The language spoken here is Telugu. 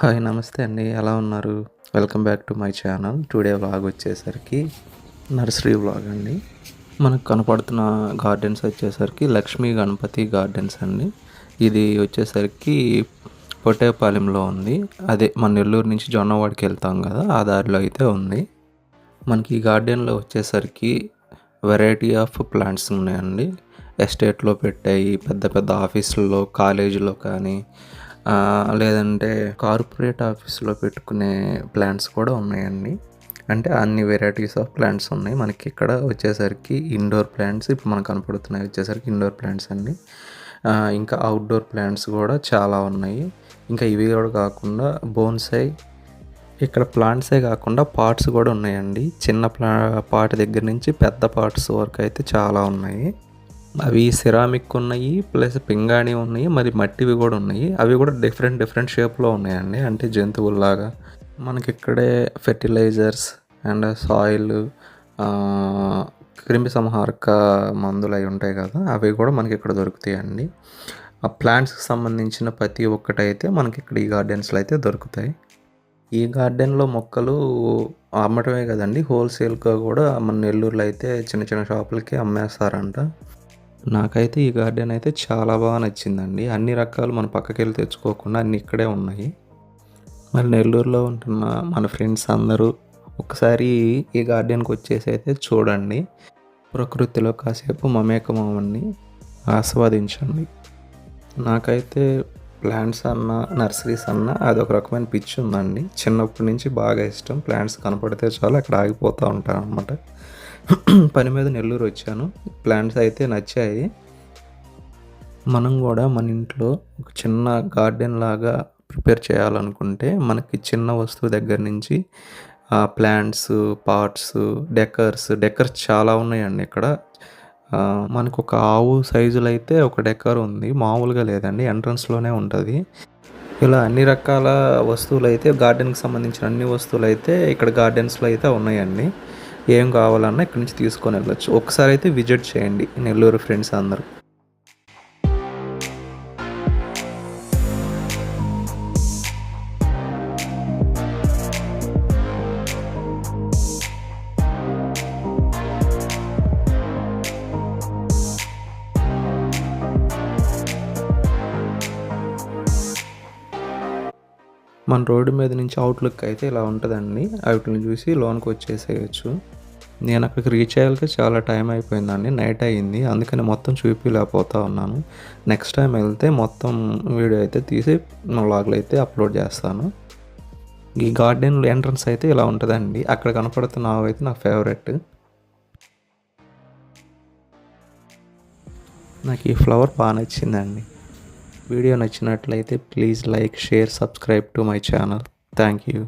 హాయ్ నమస్తే అండి. ఎలా ఉన్నారు? Welcome back to my channel today vlog వచ్చేసరికి నర్సరీ వ్లాగ్ అండి. మనకు కనపడుతున్న గార్డెన్స్ వచ్చేసరికి లక్ష్మీ గణపతి గార్డెన్స్ అండి. ఇది వచ్చేసరికి పొట్టేపాలెంలో ఉంది. అదే మన నెల్లూరు నుంచి జొన్నవాడికి వెళ్తాం కదా ఆ దారిలో అయితే ఉంది. మనకి ఈ గార్డెన్లో వచ్చేసరికి వెరైటీ ఆఫ్ ప్లాంట్స్ ఉన్నాయండి. ఎస్టేట్లో పెట్టాయి పెద్ద పెద్ద ఆఫీసుల్లో కాలేజీలో కానీ లేదంటే కార్పొరేట్ ఆఫీస్లో పెట్టుకునే ప్లాంట్స్ కూడా ఉన్నాయండి. అంటే అన్ని వెరైటీస్ ఆఫ్ ప్లాంట్స్ ఉన్నాయి. మనకి ఇక్కడ వచ్చేసరికి ఇండోర్ ప్లాంట్స్ ఇప్పుడు మనకు కనపడుతున్నాయి వచ్చేసరికి ఇండోర్ ప్లాంట్స్ అండి. ఇంకా అవుట్డోర్ ప్లాంట్స్ కూడా చాలా ఉన్నాయి. ఇంకా ఇవి కూడా కాకుండా బోన్సై ఇక్కడ ప్లాంట్సే కాకుండా పార్ట్స్ కూడా ఉన్నాయండి. చిన్న ప్లా పార్ట్ దగ్గర నుంచి పెద్ద పార్ట్స్ వరకు అయితే చాలా ఉన్నాయి. అవి సిరామిక్ ఉన్నాయి ప్లస్ పింగాణి ఉన్నాయి మరి మట్టివి కూడా ఉన్నాయి. అవి కూడా డిఫరెంట్ డిఫరెంట్ షేప్లో ఉన్నాయండి. అంటే జంతువుల్లాగా. మనకి ఇక్కడే ఫెర్టిలైజర్స్ అండ్ సాయిల్ క్రిమి సంహారక మందులు అవి ఉంటాయి కదా అవి కూడా మనకి ఇక్కడ దొరుకుతాయండి. ఆ ప్లాంట్స్కి సంబంధించిన ప్రతి ఒక్కటైతే మనకి ఇక్కడ ఈ గార్డెన్స్లో అయితే దొరుకుతాయి. ఈ గార్డెన్లో మొక్కలు అమ్మటమే కదండి. హోల్సేల్గా కూడా మన నెల్లూరులో అయితే చిన్న చిన్న షాపులకి అమ్మేస్తారంట. నాకైతే ఈ గార్డెన్ అయితే చాలా బాగా నచ్చిందండి. అన్ని రకాలు మన పక్కకి వెళ్ళి తెచ్చుకోకుండా అన్నీ ఇక్కడే ఉన్నాయి. మరి నెల్లూరులో ఉంటున్న మన ఫ్రెండ్స్ అందరూ ఒకసారి ఈ గార్డెన్కి వచ్చేసి అయితే చూడండి. ప్రకృతిలో కాసేపు మమేకమవ్వండి. ఆస్వాదించండి. నాకైతే ప్లాంట్స్ అన్న నర్సరీస్ అన్న అదొక రకమైన పిచ్చి ఉందండి. చిన్నప్పటి నుంచి బాగా ఇష్టం. ప్లాంట్స్ కనపడితే చాలు అక్కడ ఆగిపోతూ ఉంటాను అనమాట పని మీద నెల్లూరు వచ్చాను. ప్లాంట్స్ అయితే నచ్చాయి. మనం కూడా మన ఇంట్లో ఒక చిన్న గార్డెన్ లాగా ప్రిపేర్ చేయాలనుకుంటే మనకి చిన్న వస్తువు దగ్గర నుంచి ప్లాంట్స్ పాట్స్ డెకర్స్ డెకర్స్ చాలా ఉన్నాయండి ఇక్కడ. మనకు ఒక ఆవు సైజులో అయితే ఒక డెకర్ ఉంది. మామూలుగా లేదండి ఎంట్రన్స్లోనే ఉంటుంది. ఇలా అన్ని రకాల వస్తువులు అయితే గార్డెన్కి సంబంధించిన అన్ని వస్తువులు అయితే ఇక్కడ గార్డెన్స్లో అయితే ఉన్నాయండి. ఏం కావాలన్నా ఇక్కడి నుంచి తీసుకొని వెళ్ళచ్చు. ఒకసారి అయితే విజిట్ చేయండి నెల్లూరు ఫ్రెండ్స్ అందరూ. మన రోడ్డు మీద నుంచి అవుట్లుక్ అయితే ఇలా ఉంటుందండి. వాటిని చూసి లోన్కి వచ్చేసేయచ్చు. నేను అక్కడికి రీచ్ అయ్యాక చాలా టైం అయిపోయిందండి నైట్ అయ్యింది. అందుకని మొత్తం చూపించలేకపోతా ఉన్నాను. నెక్స్ట్ టైం వెళ్తే మొత్తం వీడియో అయితే తీసి వ్లాగ్లో అయితే అప్లోడ్ చేస్తాను. ఈ గార్డెన్ ఎంట్రన్స్ అయితే ఇలా ఉంటుందండి. అక్కడ కనపడుతున్న ఆవు అయితే నా ఫేవరెట్ నాకు ఈ ఫ్లవర్ బాగా నచ్చిందండి. వీడియో నచ్చినట్లయితే please like share subscribe to my channel thank you